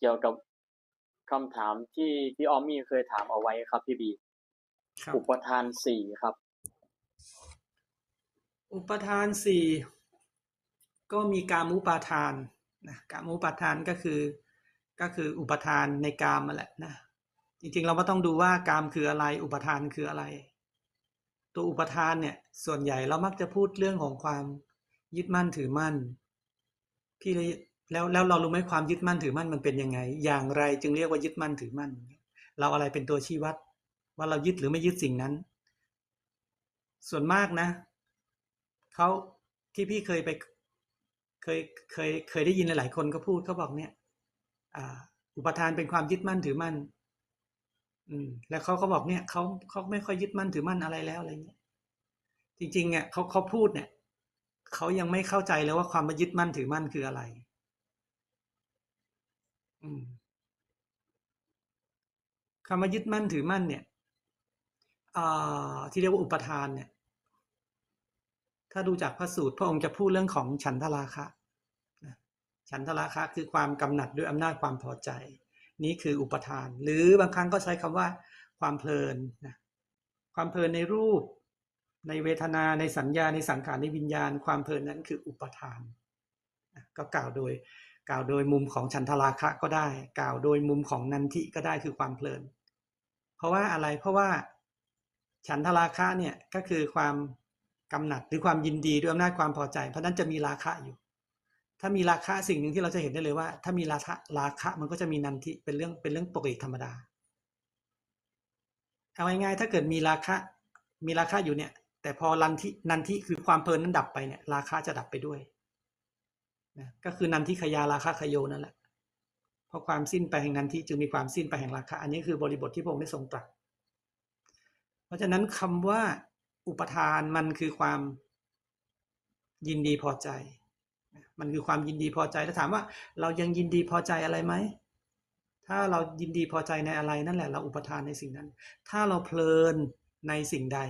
เกี่ยวกับคำถามที่พี่ออมมี่เคยถามเอาไว้ครับพี่บีครับอุปทานสี่ครับ อุปทานสี่ก็มีกามุปาทานนะกามุปาทานก็คือก็คืออุปทานในกามมาแหละนะจริงๆเราก็ต้องดูว่ากามคืออะไร อุปทานคืออะไร ตัวอุปทานเนี่ยส่วนใหญ่เรามักจะพูดเรื่องของความยึดมั่นถือมั่น พี่เลย แล้วแล้วเรารู้ไหมความยึดมั่นถือมั่นมันเป็นยังไง อย่างไรจึงเรียกว่ายึดมั่นถือมั่น เราอะไรเป็นตัวชี้วัด ว่าเรายึดหรือไม่ยึดสิ่งนั้น ส่วนมากนะเขาที่พี่เคยไปเคยเคยเคยได้ยินหลาย ๆ คนก็พูดเขาบอกเนี่ยอุปทานเป็นความยึดมั่นถือมั่น อืม แล้วเขาก็บอกเนี่ยเขาเขาไม่ค่อยยึดมั่นถือมั่นอะไรแล้วอะไรเงี้ย จริงๆอะเขาเขาพูดเนี่ยเขายังไม่เข้าใจเลยว่าความมายึดมั่นถือมั่นคืออะไร คำว่ายึดมั่นถือมั่นเนี่ยที่เรียกว่าอุปทานเนี่ย ถ้าดูจากพระสูตรพระองค์จะพูดเรื่องของฉันทราคะฉันทราคะคือความกำหนัดด้วยอำนาจความพอใจ นี่คืออุปทาน หรือบางครั้งก็ใช้คำว่าความเพลินนะความเพลินในรูป ในเวทนาในสัญญาในสังขารในวิญญาณ ความเพลินนั้นคืออุปทาน ก็กล่าวโดย กล่าวโดยมุมของฉันทราคะก็ได้ กล่าวโดยมุมของนันทิก็ได้คือความเพลิน เพราะว่าอะไรเพราะว่าฉันทราคะเนี่ยก็คือความกำหนัดหรือความยินดีด้วยอำนาจความพอใจ เพราะนั้นจะมีราคะอยู่ ถ้ามีราคะสิ่งหนึ่งที่เราจะเห็นได้เลยว่า ถ้ามีราคะราคะมันก็จะมีนันทิเป็นเรื่องเป็นเรื่องปกติธรรมดาเอาง่ายๆถ้าเกิดมีราคะมีราคะอยู่เนี่ย แต่พอลันทินันทิคือความเพลินนั้นดับไปเนี่ยราคะจะดับไปด้วย นะก็คือนันทิขยาราคะขยโยนั่นแหละเพราะความสิ้นไปแห่งนันทิจึงมีความสิ้นไปแห่งราคะ อันนี้คือบริบทที่พระองค์ได้ทรงตรัสเพราะฉะนั้นคำว่าอุปทานมันคือความยินดีพอใจ มันคือความยินดีพอใจถ้าถามว่าเรายังยินดีพอใจอะไรไหม ถ้าเรายินดีพอใจในอะไรนั่นแหละ เราอุปทานในสิ่งนั้น ถ้าเราเพลินในสิ่งใด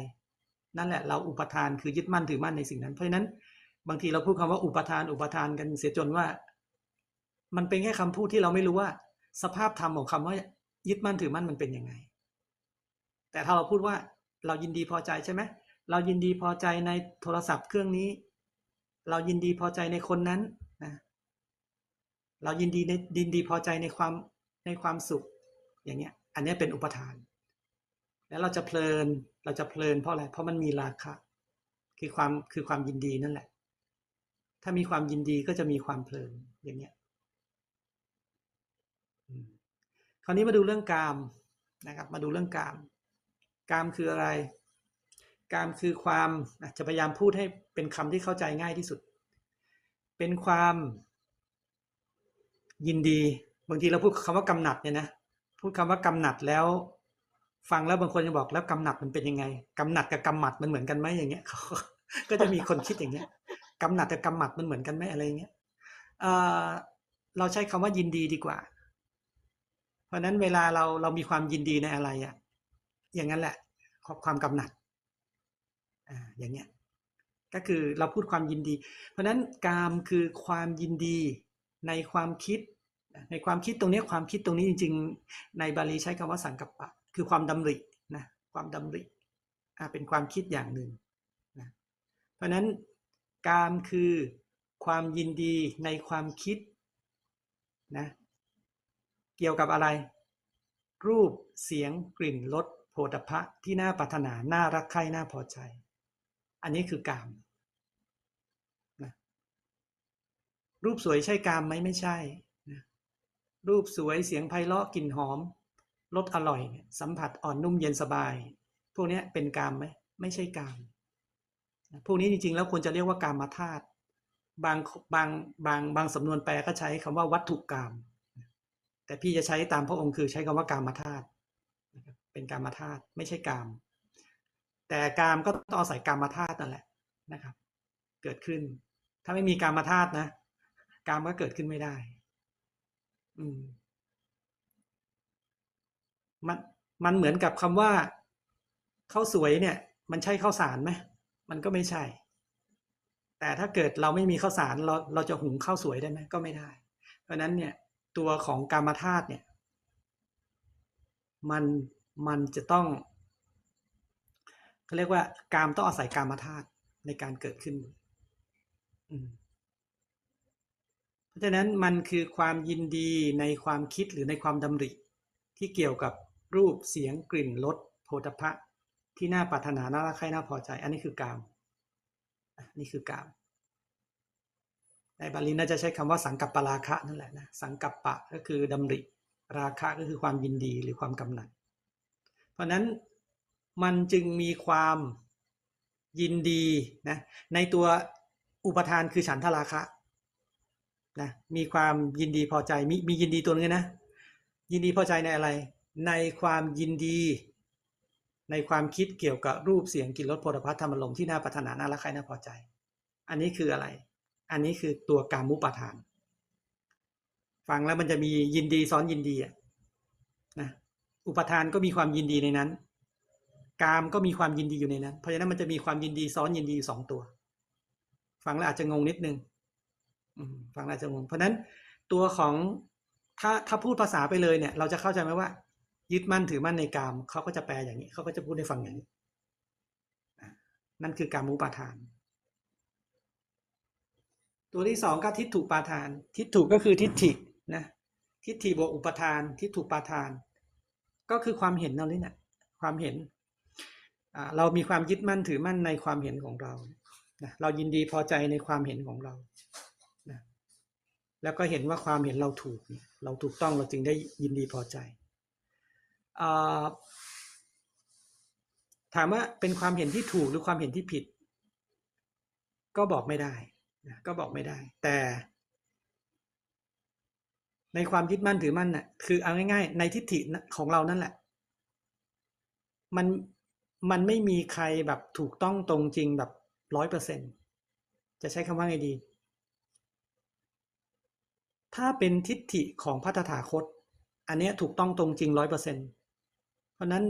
นั่นแหละ เราอุปทานคือยึดมั่นถือมั่นในสิ่งนั้น เพราะฉะนั้น บางทีเราพูดคำว่าอุปทานอุปทานกันเสียจนว่า มันเป็นแค่คำพูดที่เราไม่รู้ว่า สภาพธรรมของคำว่า ยึดมั่นถือมั่นมันเป็นยังไง แต่ถ้าเราพูดว่าเรายินดีพอใจใช่ไหมเรายินดีพอใจในโทรศัพท์เครื่องนี้ เรายินดีพอใจในคนนั้นนะเรายินดีในยินดีพอใจในความในความสุข อย่างเงี้ย อันนี้เป็นอุปทาน แล้วเราจะเพลินเราจะเพลินเพราะอะไรเพราะมันมีราคะคือความคือความยินดีนั่นแหละ ถ้ามีความยินดีก็จะมีความเพลินอย่างเงี้ยคราวนี้มาดูเรื่องกามนะครับ มาดูเรื่องกาม กามคืออะไร กามคือความจะพยายามพูดให้เป็นคำที่เข้าใจง่ายที่สุด เป็นความยินดี บางทีเราพูดคำว่ากำหนัดเนี่ยนะ พูดคำว่ากำหนัดแล้ว ฟังแล้วบางคนจะบอกแล้วกำหนัดมันเป็นยังไงกำหนัดกับกำหมัดมันเหมือนกันไหมอย่างเงี้ย ก็จะมีคนคิดอย่างเงี้ย กำหนัดกับกำหมัดมันเหมือนกันไหมอะไรเงี้ยเออเราใช้คำว่ายินดีดีกว่า เพราะฉะนั้นเวลาเราเรามีความยินดีในอะไรอะอย่างนั้นแหละความกำหนัดออย่างเงี้ยก็คือเราพูดความยินดี เพราะนั้นกามคือความยินดีในความคิด ในความคิดตรงนี้ความคิดตรงนี้จริง ๆ ในบาลีใช้คำว่าสังกัปปะ คือความดำรินะความดำริอ่าเป็นความคิดอย่างหนึ่งนะเพราะนั้น กามคือความยินดีในความคิดนะเกี่ยวกับอะไร รูปเสียงกลิ่นรสโผฏฐะที่น่าปรารถนาน่ารักใคร่น่าพอใจ อันนี้คือกามนะรูปสวยใช่กามไหมไม่ใช่นะรูปสวยเสียงไพเราะกลิ่นหอมรสอร่อย สัมผัสอ่อนนุ่มเย็นสบาย พวกนี้เป็นกามไหมไม่ใช่กาม พวกนี้จริงๆ แล้วควรจะเรียกว่ากามธาตุบางบางบางบางสำนวนแปลก็ใช้คำว่าวัตถุกาม แต่พี่จะใช้ตามพระองค์คือใช้คำว่ากามธาตุเป็นกามธาตุไม่ใช่กาม แต่กามก็ต้องอาศัยกามธาตุนั่นแหละนะครับ เกิดขึ้น ถ้าไม่มีกามธาตุนะกามก็เกิดขึ้นไม่ได้ อืมมันมันเหมือนกับคำว่าข้าวสวยเนี่ย มันใช่ข้าวสารไหม มันก็ไม่ใช่ แต่ถ้าเกิดเราไม่มีข้าวสารเราเราจะหุงข้าวสวยได้ไหมก็ไม่ได้ เพราะนั้นเนี่ยตัวของกามธาตุเนี่ยมันมันจะต้องเขาเรียกว่ากามต้องอาศัยกามธาตุในการเกิดขึ้นเพราะฉะนั้นมันคือความยินดีในความคิดหรือในความดำริ ที่เกี่ยวกับรูปเสียงกลิ่นรสโผฏฐะ ที่น่าปรารถนาน่ารักใคร่น่าพอใจ อันนี้คือกามอะนี่คือกาม ในบาลีน่าจะใช้คำว่าสังกัปปราคะนั่นแหละนะ สังกัปปะก็คือดำริ ราคะก็คือความยินดีหรือความกำหนัด เพราะฉะนั้นมันจึงมีความยินดีนะในตัวอุปทานคือฉันทราคะนะมีความยินดีพอใจมีมียินดีตัวนึงนะยินดีพอใจในอะไร ในความยินดี ในความคิดเกี่ยวกับรูปเสียงกลิ่นรสโผฏฐัพพะธรรมลมที่น่าปรารถนาน่ารักใคร่น่าพอใจ อันนี้คืออะไร อันนี้คือตัวการมุปาทาน ฟังแล้วมันจะมียินดีซ้อนยินดีอะนะอุปทานก็มีความยินดีในนั้น กามก็มีความยินดีอยู่ในนั้น เพราะฉะนั้นมันจะมีความยินดีซ้อนยินดีอยู่สองตัว ฟังแล้วอาจจะงงนิดนึงฟังแล้วอาจจะงง เพราะฉะนั้นตัวของถ้าถ้าพูดภาษาไปเลยเนี่ย เราจะเข้าใจไหมว่า ยึดมั่นถือมั่นในกามเขาก็จะแปลอย่างนี้เขาก็จะพูดให้ฟังอย่างนี้ นั่นคือการมุปาทาน ตัวที่สองก็ทิฏฐุปาทาน ทิฏฐุก็คือทิฏฐินะทิฏฐิบวกอุปทาน ทิฏฐุปาทาน ก็คือความเห็นเราเนี่ยนะความเห็น เรามีความยึดมั่นถือมั่นในความเห็นของเรานะเรายินดีพอใจในความเห็นของเรานะแล้วก็เห็นว่าความเห็นเราถูก เราถูกต้องเราจึงได้ยินดีพอใจ ถามว่าเป็นความเห็นที่ถูกหรือความเห็นที่ผิด ก็บอกไม่ได้ก็บอกไม่ได้ แต่ ในความยึดมั่นถือมั่นน่ะคือเอาง่าย ๆ ในทิฏฐิของเรานั่นแหละ มันมันไม่มีใครแบบถูกต้องตรงจริงแบบร้อยเปอร์เซ็นจะใช้คำว่าไงดี ถ้าเป็นทิฏฐิของพระตถาคต อันนี้ถูกต้องตรงจริงร้อยเปอร์เซ็นเพ ราะนั้น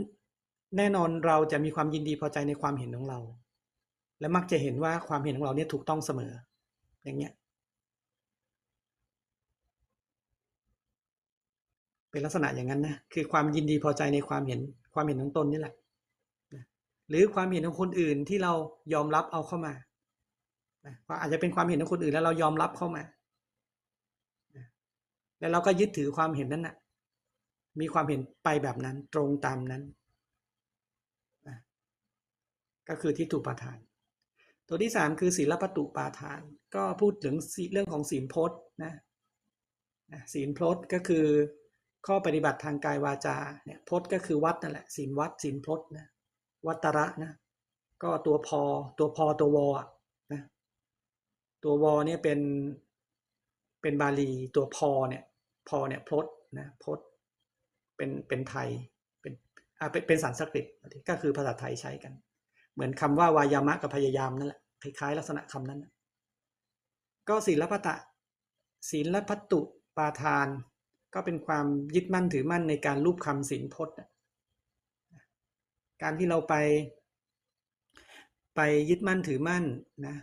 แน่นอนเราจะมีความยินดีพอใจในความเห็นของเรา และมักจะเห็นว่าความเห็นของเราเนี่ยถูกต้องเสมอ อย่างเงี้ย เป็นลักษณะอย่างนั้นนะคือความยินดีพอใจในความเห็นความเห็นของตนนี่แหละหรือความเห็นของคนอื่นที่เรายอมรับเอาเข้ามาว่าอาจจะเป็นความเห็นของคนอื่นแล้วเรายอมรับเข้ามา แล้วเราก็ยึดถือความเห็นนั้นนะ มีความเห็นไปแบบนั้นตรงตามนั้น ก็คือที่ถูกปาทาน ตัวที่สามคือศีลปตุปาทาน ก็พูดถึงเรื่องของศีลพจน์นะศีลพจน์ก็คือข้อปฏิบัติทางกายวาจาเนี่ยพจน์ก็คือวัดนั่นแหละศีลวัดศีลพจน์นะวัตระนะก็ตัวพอตัวพอตัววอนะตัววเนี่ยเป็นเป็นบาลีตัวพอเนี่ยพอเนี่ยพจน์นะพจน์ เป็นเป็นไทยเป็นอ่าเป็นเป็นสันสกฤตก็คือภาษาไทยใช้กัน เหมือนคำว่าวายามะกับพยายามนั่นแหละคล้ายๆลักษณะคำนั้น ก็ศีลปตะศีลพัตตุปาทาน ก็เป็นความยึดมั่นถือมั่นในการรูปคำศีลพจน์การที่เราไป ไปยึดมั่นถือมั่นนะ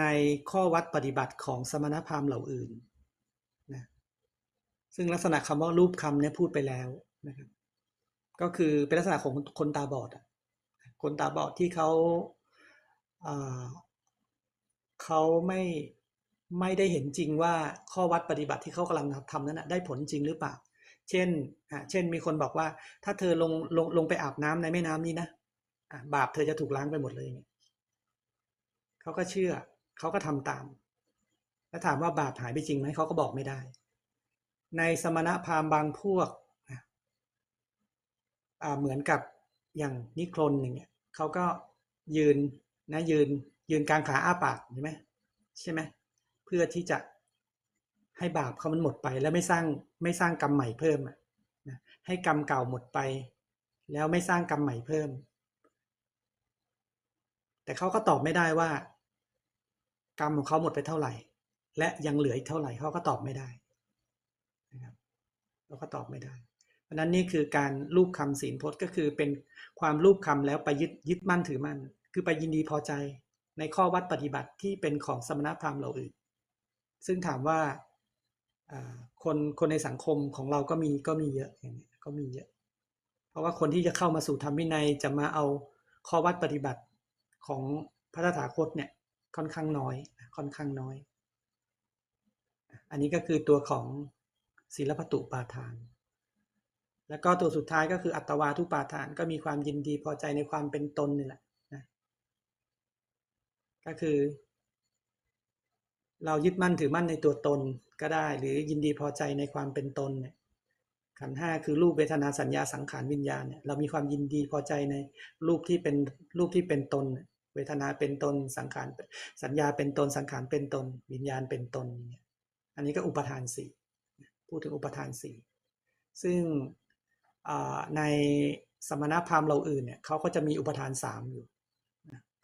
ในข้อวัดปฏิบัติของสมณพราหมณ์เหล่าอื่น ซึ่งลักษณะคำว่ารูปคำเนี่ยพูดไปแล้วนะครับ ก็คือเป็นลักษณะของคนตาบอดอะคนตาบอดที่เขาเขาไม่ไม่ได้เห็นจริงว่าข้อวัดปฏิบัติที่เขากำลังทำนั้นนะได้ผลจริงหรือเปล่า เช่นเช่นมีคนบอกว่า ถ้าเธอลงลงลงไปอาบน้ำในแม่น้ำนี้นะบาปเธอจะถูกล้างไปหมดเลยเนี่ยเขาก็เชื่อเขาก็ทำตาม แล้วถามว่าบาปหายไปจริงไหมเขาก็บอกไม่ได้ ในสมณพราหมณ์บางพวกเหมือนกับอย่างนิครนอย่างเงี้ยเขาก็ยืนนะยืนยืนกลางขาอ้าปากใช่ไหมใช่ไหมเพื่อที่จะให้บาปเขามันหมดไปแล้วไม่สร้างไม่สร้างกรรมใหม่เพิ่มนะให้กรรมเก่าหมดไป แล้วไม่สร้างกรรมใหม่เพิ่ม แต่เขาก็ตอบไม่ได้ว่า กรรมของเขาหมดไปเท่าไหร่ และยังเหลืออีกเท่าไหร่เขาก็ตอบไม่ได้ เราก็ตอบไม่ได้ เพราะนั้นนี่คือการรูปคำศีลพจน์ก็คือเป็นความรูปคำแล้วไปยึดยึดมั่นถือมั่น คือไปยินดีพอใจในข้อวัดปฏิบัติที่เป็นของสมณพราหมณ์เหล่าอื่น ซึ่งถามว่าคนคนในสังคมของเราก็มีก็มีเยอะอย่างเงี้ก็มีเยอะ เพราะว่าคนที่จะเข้ามาสู่ธรรมวินัยจะมาเอาข้อวัดปฏิบัติของพระตถาคตเนี่ยค่อนข้างน้อยค่อนข้างน้อย อันนี้ก็คือตัวของ ศีลปตุปาทาน แล้วก็ตัวสุดท้ายก็คืออัตวาทุปาทานก็มีความยินดีพอใจในความเป็นตนนี่แหละนะก็คือ เรายึดมั่นถือมั่นในตัวตนก็ได้ หรือยินดีพอใจในความเป็นตนเนี่ยขันห้าคือรูปเวทนาสัญญาสังขารวิญญาณเนี่ยเรามีความยินดีพอใจในรูปที่เป็นรูปที่เป็นตน เวทนาเป็นตนสังขารสัญญาเป็นตนสังขารเป็นตน วิญญาณเป็นตนเงี้ยอันนี้ก็อุปทานสี่ พูดถึงอุปทานสี่ซึ่งในสมณพราหมณ์เราอื่นเนี่ยเขาก็จะมีอุปทานสามอยู่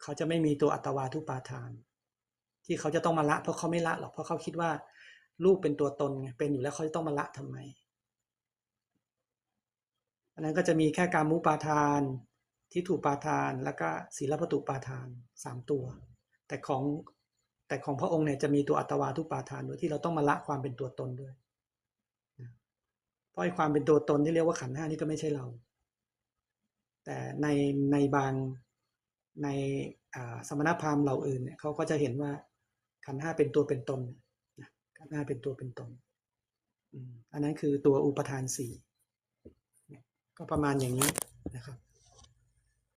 เขาจะไม่มีตัวอัตวาทุปาทาน ที่เขาจะต้องมาละเพราะเขาไม่ละหรอกเพราะเขาคิดว่ารูปเป็นตัวตนไงเป็นอยู่แล้วเขาจะต้องมาละทำไมอันนั้นก็จะมีแค่การมุปาทานที่ถูกปาทานแล้วก็ศีลปตุปาทานสามตัว แต่ของแต่ของพระองค์เนี่ยจะมีตัวอัตวาทุปาทานด้วยที่เราต้องมาละความเป็นตัวตนด้วย ราะไอ้ความเป็นตัวตนที่เรียกว่าขันห้านี่ก็ไม่ใช่เรา แต่ในในบางในอ่าสมณพราหมณ์เราอื่นเนี่ยเขาก็จะเห็นว่าขันห้าเป็นตัวเป็นตนนะขันห้าเป็นตัวเป็นตนอันนั้นคือตัวอุปทานสี่ก็ประมาณอย่างนี้นะครับ